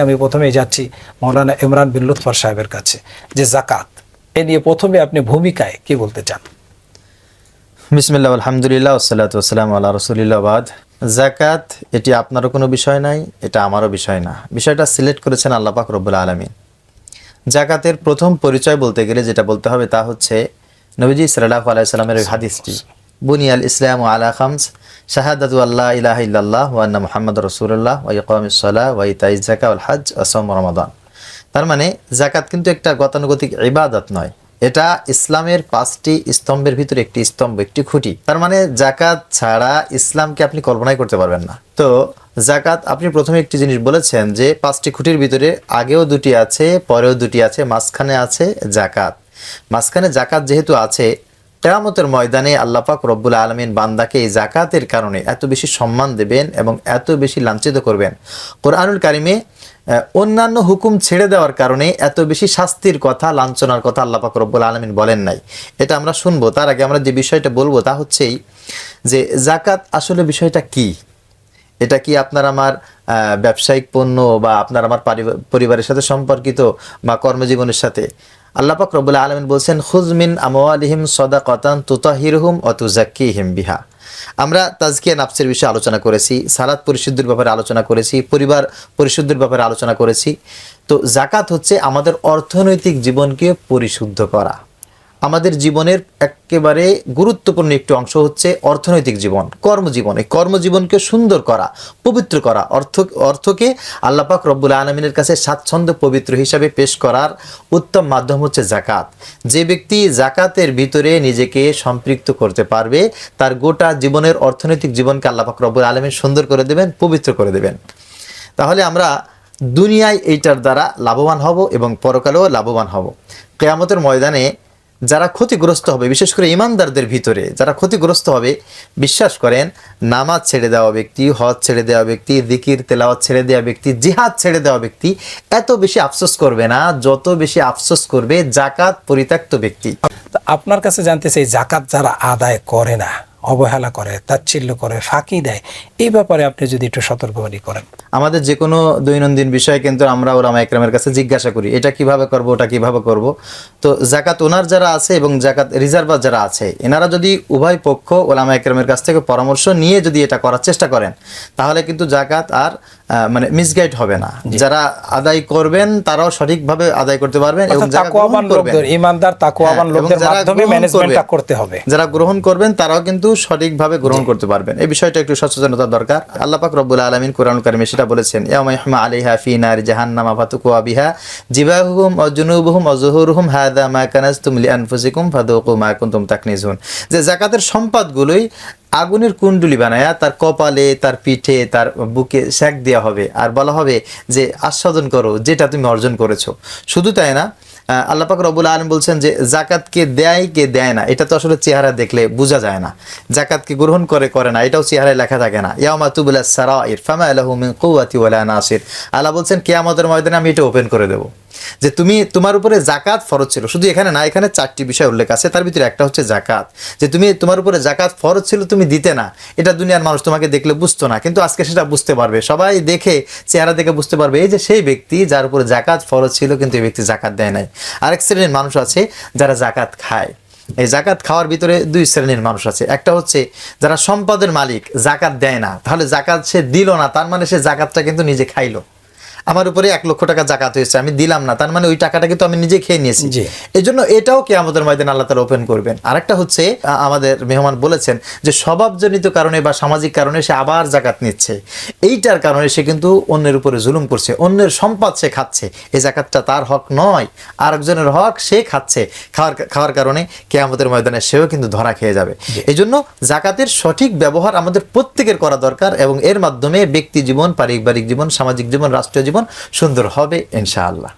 আমি প্রথমেই যাচ্ছি মৌলানা ইমরান বিন লুৎফর সাহেবের কাছে যে জাকাত এ নিয়ে প্রথমে আপনি ভূমিকায় কি বলতে চান? বিসমিল্লাহ, আলহামদুলিল্লাহ ওসালাত ওসালাম আল্লাহ রসুলিল্লাহ বাদ। জাকাত এটি আপনারও কোনো বিষয় নাই, এটা আমারও বিষয় না। বিষয়টা সিলেক্ট করেছেন আল্লাহ পাক রব্বুল আলমিন। জাকাতের প্রথম পরিচয় বলতে গেলে যেটা বলতে হবে তা হচ্ছে নবীজি সাল্লাহ আলাইসাল্লামের হাদিসটি। বুনিয়াল ইসলাম আলা খামস, শাহাদাতু আল্লাহ ইলাহ ইল্লাল্লাহ ওয়ান্না মোহাম্মদ রসুল্লাহ ওয়া ইকামিসসালাহ ওয়া ইতাইজ জাকা ওয়াল হজ আসম রমাদান। তার মানে জাকাত কিন্তু একটা গতানুগতিক ইবাদত নয়। এটা ইসলামের পাঁচটি স্তম্ভের ভিতরে একটি স্তম্ভ, একটি খুঁটি। তার মানে জাকাত ছাড়া ইসলামকে আপনি কল্পনাই করতে পারবেন না। তো জাকাত আপনি প্রথমে একটি জিনিস বলেছেন যে পাঁচটি খুঁটির ভিতরে আগেও দুটি আছে, পরেও দুটি আছে, মাঝখানে আছে জাকাত মাঝখানে জাকাত যেহেতু আছে কেয়ামতের ময়দানে আল্লাপাক রব্বুল আলমিন বান্দাকে এই জাকাতের কারণে এত বেশি সম্মান দেবেন এবং এত বেশি লাঞ্ছিত করবেন। কোরআনুল কারিমে অন্যান্য হুকুম ছেড়ে দেওয়ার কারণে এত বেশি শাস্তির কথা, লাঞ্ছনার কথা আল্লাপাক রব্বুল আলমিন বলেন নাই। এটা আমরা শুনব। তার আগে আমরা যে বিষয়টা বলব তা হচ্ছেই যে জাকাত আসলে বিষয়টা কি? এটা কি আপনার আমার ব্যবসায়িক পণ্য বা আপনার আমার পরিবারের সাথে সম্পর্কিত বা কর্মজীবনের সাথে। আল্লাপাক রব্বুল আলমিন বলছেন খুজমিন আমওয়ালিহিম সদা কতান তুতাহিরহুম অতুজাক্কিহিম বিহা। আমরা তাজকিয়া নাফসের বিষয়ে আলোচনা করেছি, সালাদ পরিশুদ্ধির ব্যাপারে আলোচনা করেছি, পরিবার পরিশুদ্ধির ব্যাপারে আলোচনা করেছি। তো জাকাত হচ্ছে আমাদের অর্থনৈতিক জীবনকে পরিশুদ্ধ করা। আমাদের জীবনের একেবারে গুরুত্বপূর্ণ একটি অংশ হচ্ছে অর্থনৈতিক জীবন, কর্মজীবন। এই কর্মজীবনকে সুন্দর করা, পবিত্র করা, অর্থ, অর্থকে আল্লাপাক রব্বুল আলমিনের কাছে স্বাচ্ছন্দ্য পবিত্র হিসাবে পেশ করার উত্তম মাধ্যম হচ্ছে জাকাত যে ব্যক্তি জাকাতের ভিতরে নিজেকে সম্পৃক্ত করতে পারবে, তার গোটা জীবনের অর্থনৈতিক জীবনকে আল্লাপাক রব্বুল আলমিন সুন্দর করে দেবেন, পবিত্র করে দেবেন। তাহলে আমরা দুনিয়ায় এইটার দ্বারা লাভবান হব এবং পরকালেও লাভবান হব। কেয়ামতের ময়দানে যারা ক্ষতিগ্রস্ত হবে, বিশেষ করে ইমানদারদের ভিতরে, যারা ক্ষতিগ্রস্ত হবে, বিশ্বাস করেন, নামাজ ছেড়ে দেওয়া ব্যক্তি, হজ ছেড়ে দেওয়া ব্যক্তি দিকির তেলাওয়াত ছেড়ে দেওয়া ব্যক্তি, জিহাদ ছেড়ে দেওয়া ব্যক্তি, এত বেশি আফসোস করবে না, যত বেশি আফসোস করবে, জাকাত পরিত্যক্ত ব্যক্তি। আপনার কাছে জানতে চাই, জাকাত যারা আদায় করে না অবহেলা করে, তাচ্ছিল্য করে, ফাঁকি দেয়। এই ব্যাপারে আপনি যদি একটু সতর্কবাণী করেন। আমাদের যে কোনো দৈনন্দিন বিষয়ে কিন্তু আমরা ওলামা একরামের কাছে জিজ্ঞাসা করি, এটা কীভাবে করব, ওটা কীভাবে করব? তো জাকাত ওনার যারা আছে এবং জাকাত রিজার্ভার যারা আছে, এনারা যদি উভয় পক্ষ ওলামা একরামের কাছ থেকে পরামর্শ নিয়ে যদি এটা করার চেষ্টা করেন, তাহলে কিন্তু জাকাত আর মানে মিসগাইড হবে না। যারা আদায় করবেন তারাও সঠিকভাবে আদায় করতে পারবেন এবং যারা গ্রহণ করবেন। ইমানদার তাকওয়াবান হ্যাঁ, লোকদের মাধ্যমে ম্যানেজমেন্টটা করতে হবে। যারা গ্রহণ করবেন তারাও কিন্তু সঠিকভাবে গ্রহণ করতে পারবেন। এই বিষয়টা একটু সচেতনতা দরকার। আল্লাহ পাক রব্বুল আলামিন কোরআন কারিমে সেটা বলেছেন ইয়াউমা ইয়াহমা আলাইহা ফি নারি জাহান্নামা ফাতুকুয়া বিহা জিবাহুহুম ওয়া জুনুবুহুম ওয়া যুহুরুহুম হাদা মা কানাজতুম লিআনফুসিকুম ফাদুকু মা কুনতুম তাকনিজুন। যে যাকাতের সম্পদগুলোই আগুনের কুণ্ডুলি বানায়া তার কপালে তার পিঠে তার বুকে সেক দেওয়া হবে। আর বলা হবে যে আস্বাদন করো যেটা তুমি অর্জন করেছ। শুধু তাই না আহ, রবুল আলম বলছেন যে জাকাতকে দেয় কে দেয় না এটা তো আসলে চেহারা দেখলে বোঝা যায় না। জাকাতকে গ্রহণ করে করে না এটাও চেহারায় লেখা থাকে না। ইয়ামা তুবুল্লাহ সারাইর ফামা আলাহু মিন কুওয়াতি ওয়ালা নাসির। আল্লাহ বলছেন কিয়ামতের ময়দানে আমি এটা ওপেন করে দেবো। যে তুমি, তোমার উপরে জাকাত ফরজ ছিল। শুধু এখানে না, এখানে চারটি বিষয় উল্লেখ আছে। তার ভিতরে একটা হচ্ছে জাকাত যে তুমি, তোমার উপরে জাকাত ফরজ ছিল, তুমি দিতে না। এটা দুনিয়ার মানুষ তোমাকে দেখলে বুঝতো না। কিন্তু আজকে সেটা বুঝতে পারবে। সবাই দেখে, চেহারা দেখে বুঝতে পারবে। এই যে সেই ব্যক্তি যার উপরে জাকাত ফরজ ছিল, কিন্তু এই ব্যক্তি জাকাত দেয় নাই। আরেক শ্রেণির মানুষ আছে যারা জাকাত খায়। এই জাকাত খাওয়ার ভিতরে দুই শ্রেণির মানুষ আছে। একটা হচ্ছে যারা সম্পদের মালিক জাকাত দেয় না। তাহলে জাকাত সে দিল না, তার মানে সে জাকাতটা কিন্তু নিজে খাইলো। আমার উপরে এক লক্ষ টাকা জাকাত হয়েছে আমি দিলাম না তার মানে ওই টাকাটা কিন্তু আমি নিজে খেয়ে নিয়েছি। এই জন্য এটাও কে আমাদের ময়দান আল্লাহ তালা ওপেন করবেন। আরেকটা হচ্ছে আমাদের মেহমান বলেছেন যে স্বভাবজনিত কারণে বা সামাজিক কারণে সে আবার জাকাত নিচ্ছে। এইটার কারণে সে কিন্তু অন্যের উপরে জুলুম করছে অন্যের সম্পদ সে খাচ্ছে। এই জাকাতটা তার হক নয় আরেকজনের হক সে খাচ্ছে। খাওয়ার খাওয়ার কারণে কে আমাদের ময়দানে সেও কিন্তু ধরা খেয়ে যাবে। এই জন্য জাকাতের সঠিক ব্যবহার আমাদের প্রত্যেকের করা দরকার এবং এর মাধ্যমে ব্যক্তি জীবন পারিবারিক জীবন সামাজিক জীবন রাষ্ট্রীয় জীবন সুন্দর হবে ইনশাআল্লাহ।